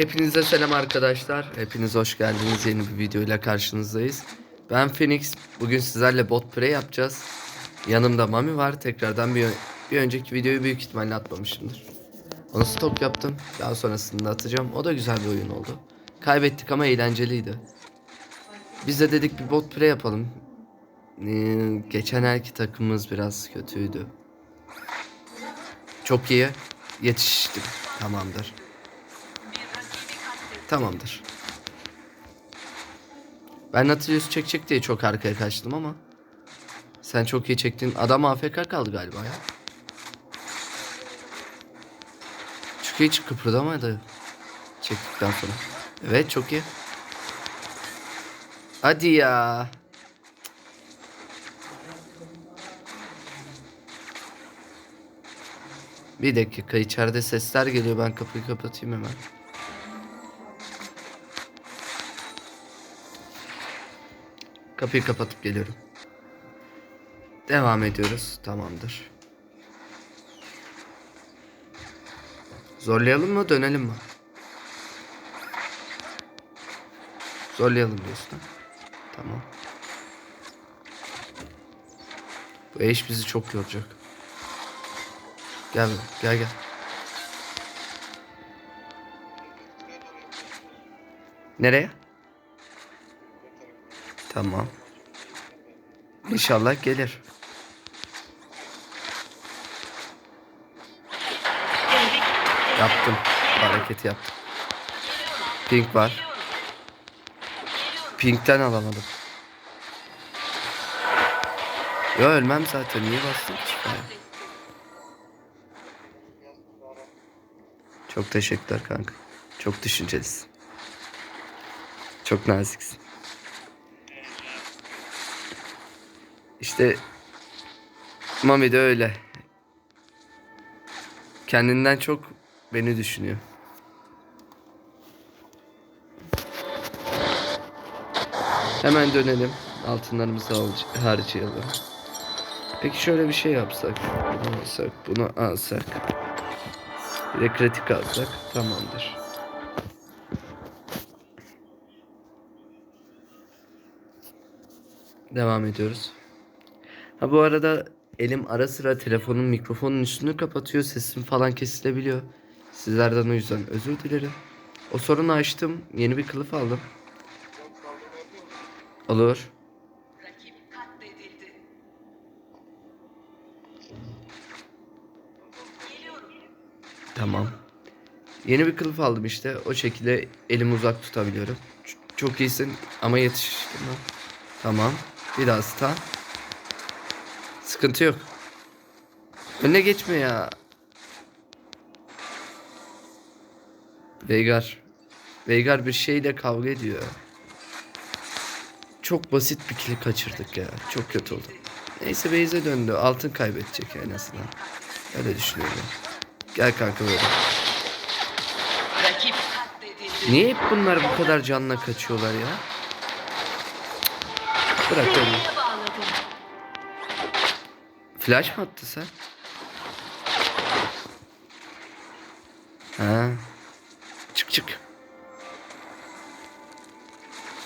Hepinize selam arkadaşlar. Hepiniz hoş geldiniz. Yeni bir videoyla karşınızdayız. Ben Phoenix. Bugün sizlerle bot play yapacağız. Yanımda Mami var. Tekrardan bir, bir önceki videoyu büyük ihtimalle atmamışımdır. Onu stok yaptım. Daha sonrasında atacağım. O da güzel bir oyun oldu. Kaybettik ama eğlenceliydi. Biz de dedik bir bot play yapalım. Ee, geçen erki takımımız biraz kötüydü. Çok iyi. Yetiştim. Tamamdır. Tamamdır. Ben Nautilus çekecek diye çok arkaya kaçtım ama. Sen çok iyi çektin. Adam AFK kaldı galiba ya. Çünkü hiç kıpırdamadı. Çektikten sonra. Evet çok iyi. Hadi ya. Bir dakika içeride sesler geliyor ben kapıyı kapatayım hemen. Kapıyı kapatıp geliyorum. Devam ediyoruz. Tamamdır. Zorlayalım mı dönelim mi? Zorlayalım diyorsun? Tamam. Bu eş bizi çok yoracak. Gel gel gel. Nereye? Tamam. İnşallah gelir. Yaptım. Hareketi yaptım. Pink var. Pink'ten alamadım. Ya ölmem zaten. Niye bastım ki? Çok teşekkürler kanka. Çok düşüncelisin. Çok naziksin. İşte Mami de öyle. Kendinden çok beni düşünüyor. Hemen dönelim. Altınlarımızı al- harcayalım. Peki şöyle bir şey yapsak. Bunu alsak, bunu alsak. Bir de kritik alsak tamamdır. Devam ediyoruz. Ha bu arada elim ara sıra telefonun mikrofonun üstünü kapatıyor. Sesim falan kesilebiliyor. Sizlerden o yüzden özür dilerim. O sorunu açtım. Yeni bir kılıf aldım. Olur. Tamam. Yeni bir kılıf aldım işte. O şekilde elimi uzak tutabiliyorum. Ç- çok iyisin ama yetiştim. Tamam. Bir daha stun. Sıkıntı yok. Önüne geçme ya. Veigar. Veigar bir şeyle kavga ediyor. Çok basit bir kill kaçırdık ya. Çok kötü oldu. Neyse Beyze döndü. Altın kaybedecek en azından. Öyle düşünüyorum. Gel kanka böyle. Niye hep bunlar bu kadar canla kaçıyorlar ya? Bırak öyle. Flash mı attı sen? Ha. Çık çık.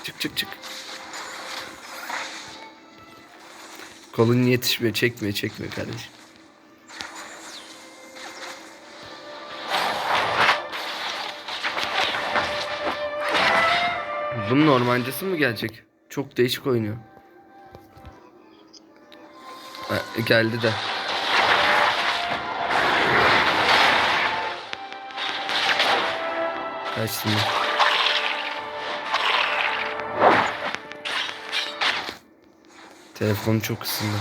Çık çık çık. Kolun yetişmiyor. Çekmiyor çekmiyor kardeşim. Bunun normalcisi mi gelecek? Çok değişik oynuyor. Ha, geldi de. Kaç şimdi. Telefonu çok ısındı.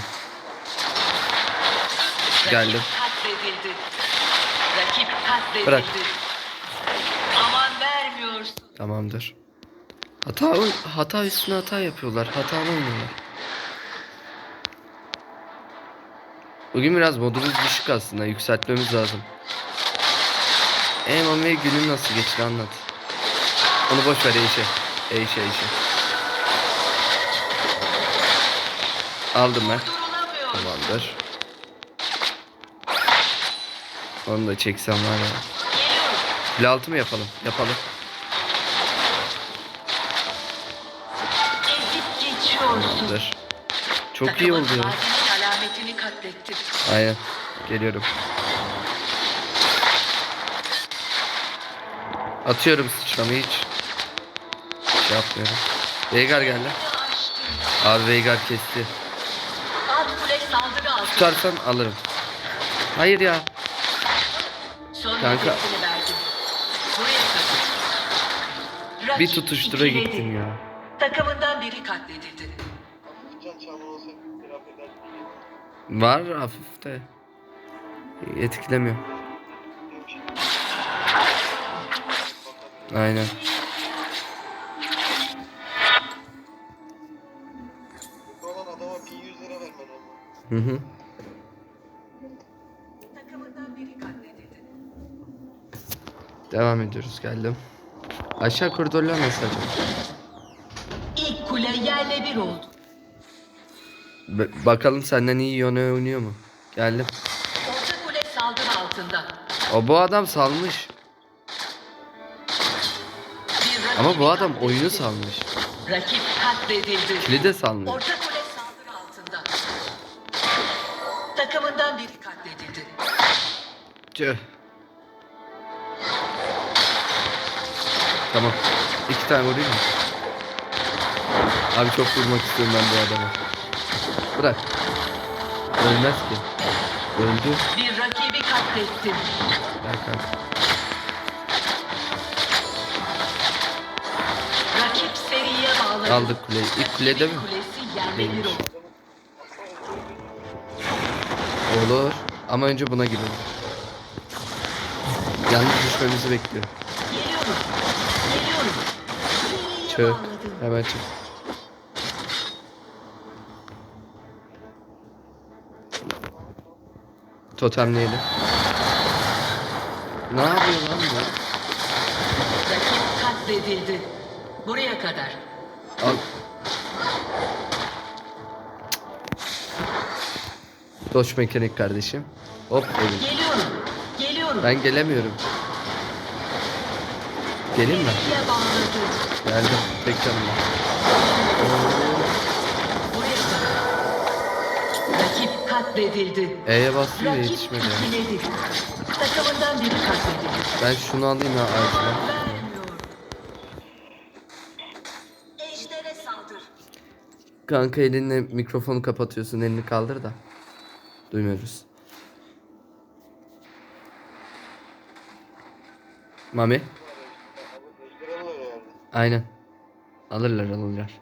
Geldim. Rakip katledildi. Bırak. Aman vermiyorsun. Tamamdır. Hata hata üstüne hata yapıyorlar. Hatalı oynuyorlar. Bugün biraz modumuz düşük aslında. Yükseltmemiz lazım. Eee Mami günün nasıl geçti anlat. Onu boş ver Eyşe. Eyşe Eyşe. Aldım ben. Tamamdır. Onu da çeksem var ya. Kule altı mı yapalım? Yapalım. Tamamdır. Çok iyi oldu ya. Katlettin. Aynen. Geliyorum. Atıyorum sıçramayı hiç. Şey yapmıyorum. Veigar geldi. Abi Veigar kesti. Alt kule saldırı altında. Tutarsan alırım. Hayır ya. Son Kanka. Bir tutuştura gittim ya. Takımından biri katledildi. Var hafif. Etkilemiyor. Aynen. Bu olan adama 1100 lira vermen ama. Hı hı. Devam ediyoruz geldim. Aşağı koridorlar nasıl acaba? İlk kule yerle bir oldu. Bakalım senden iyi yöne oynuyor mu? Geldim. Orta kule saldırı altında. O bu adam salmış. Bir Ama bu adam katledildi. oyunu salmış. Rakip katledildi. Kili de salmış. Orta kule saldırı altında. Takımından biri katledildi. Tüh. Tamam. İki tane vurayım mı? Abi çok vurmak istiyorum ben bu adama. Bırak. Ölmez ki. Öldü. Bir rakibi katlettin. Ver kanka. Rakip seriye bağladı. Aldık kuleyi. İlk kulede mi? Kulesi yerle bir Değilmiş. oldu. Olur. Ama önce buna girelim. Yalnız düşmemizi bekliyor. Geliyorum. Geliyorum. Seriye Çık. bağladım. Hemen çık. Totemleyelim. Ne yapıyor lan bu? Rakip katledildi. Buraya kadar. Al. Doş mekanik kardeşim. Hop dedim. Geliyorum. Geliyorum. Ben gelemiyorum. Gelin mi? Geldim. Tek canım var. Buraya kadar. Rakip katledildi. E'ye bastım Rakip yetişmedi. ikiledi. Takımından biri katledildi. Ben şunu alayım ya saldır. Kanka elinle mikrofonu kapatıyorsun. Elini kaldır da. Duymuyoruz. Mami. Aynen. Alırlar alırlar.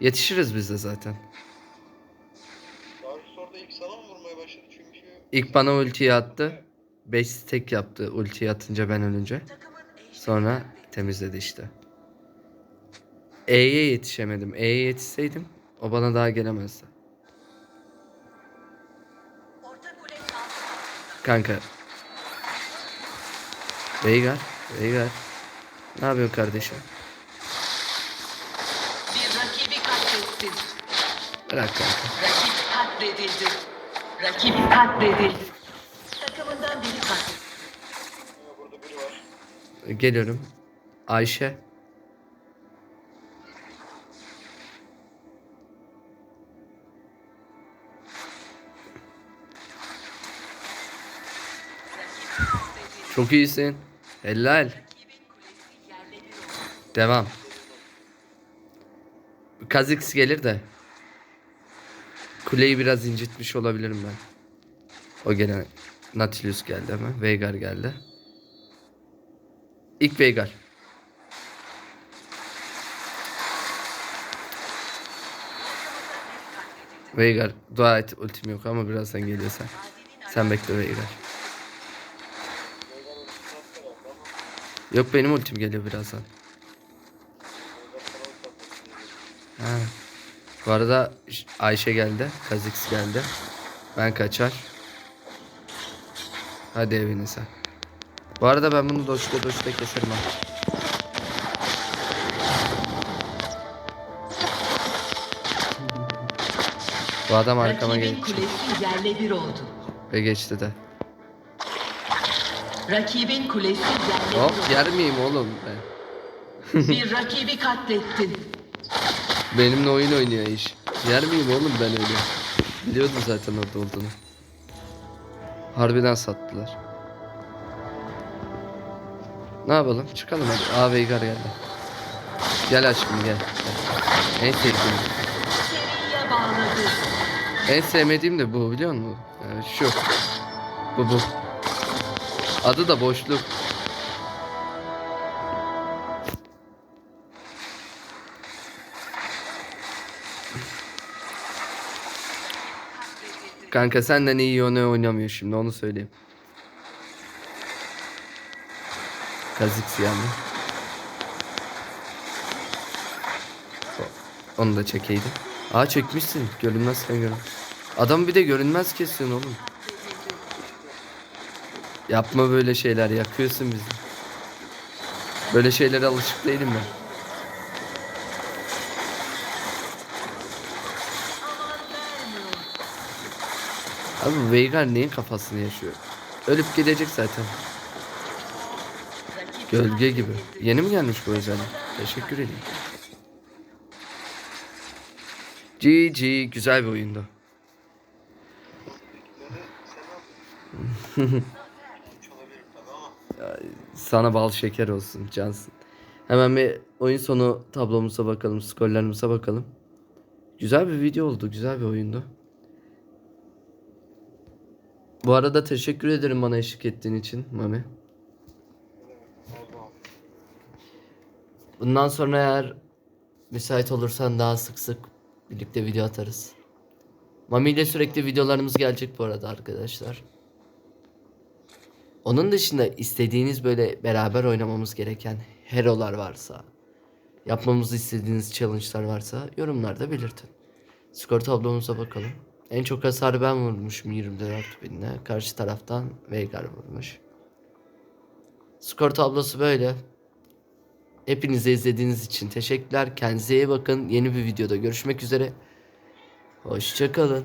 Yetişiriz biz de zaten. İlk bana ultiyi attı. 5 tek yaptı ultiyi atınca ben ölünce. Sonra temizledi işte. E'ye yetişemedim. E'ye yetişseydim o bana daha gelemezdi. Kanka. Veigar. Veigar. Ne yapıyorsun kardeşim? Bir rakibi katlettin. Bırak kanka. Rakip katledildi. Rakip katledildi. Takımından biri katledildi. Var. Geliyorum. Ayşe. Çok iyisin. Helal. Devam. Kazix gelir de. Kuleyi biraz incitmiş olabilirim ben. O gene Nautilus geldi ama. Veigar geldi. İlk Veigar. Veigar dua et ultim yok ama birazdan geliyor sen. Bekle Veigar. Yok benim ultim geliyor birazdan. Ha. Bu arada Ayşe geldi. Kazix geldi. Ben kaçar. Hadi evinize. Bu arada ben bunu doşta doşta keserim ha. Bu adam arkama Rakibin geçti kulesi yerle bir oldu. ve geçti de. Rakibin kulesi yerle bir Hop oldu. yer miyim oğlum ben? Bir rakibi katlettin. Benimle oyun oynuyor iş. Yer miyim oğlum ben öyle? Biliyordum zaten orada olduğunu. Harbiden sattılar. Ne yapalım? Çıkalım hadi. Aa Veigar geldi. Gel aşkım gel. En sevdiğim. En sevmediğim de bu biliyor musun? Yani şu. Bu bu. Adı da boşluk. Kanka senden iyi yöne oynamıyor şimdi onu söyleyeyim. Kazık yani. Onu da çekeydim. Aa çekmişsin. Görünmezken görün. Adam bir de görünmez kesiyorsun oğlum. Yapma böyle şeyler. Yakıyorsun bizi. Böyle şeylere alışık değilim ben. Abi Veigar neyin kafasını yaşıyor? Ölüp gidecek zaten. Gölge gibi. Yeni mi gelmiş bu özellik? Teşekkür ederim. GG güzel bir oyundu. Sana bal şeker olsun cansın. Hemen bir oyun sonu tablomuza bakalım, skorlarımıza bakalım. Güzel bir video oldu, güzel bir oyundu. Bu arada teşekkür ederim bana eşlik ettiğin için Mami. Bundan sonra eğer müsait olursan daha sık sık birlikte video atarız. Mami ile sürekli videolarımız gelecek bu arada arkadaşlar. Onun dışında istediğiniz böyle beraber oynamamız gereken hero'lar varsa, yapmamızı istediğiniz challenge'lar varsa yorumlarda belirtin. Skor tablomuza bakalım. En çok hasarı ben vurmuşum 24 binle. Karşı taraftan Veigar vurmuş. Skor tablosu böyle. Hepinize izlediğiniz için teşekkürler. Kendinize iyi bakın. Yeni bir videoda görüşmek üzere. Hoşçakalın.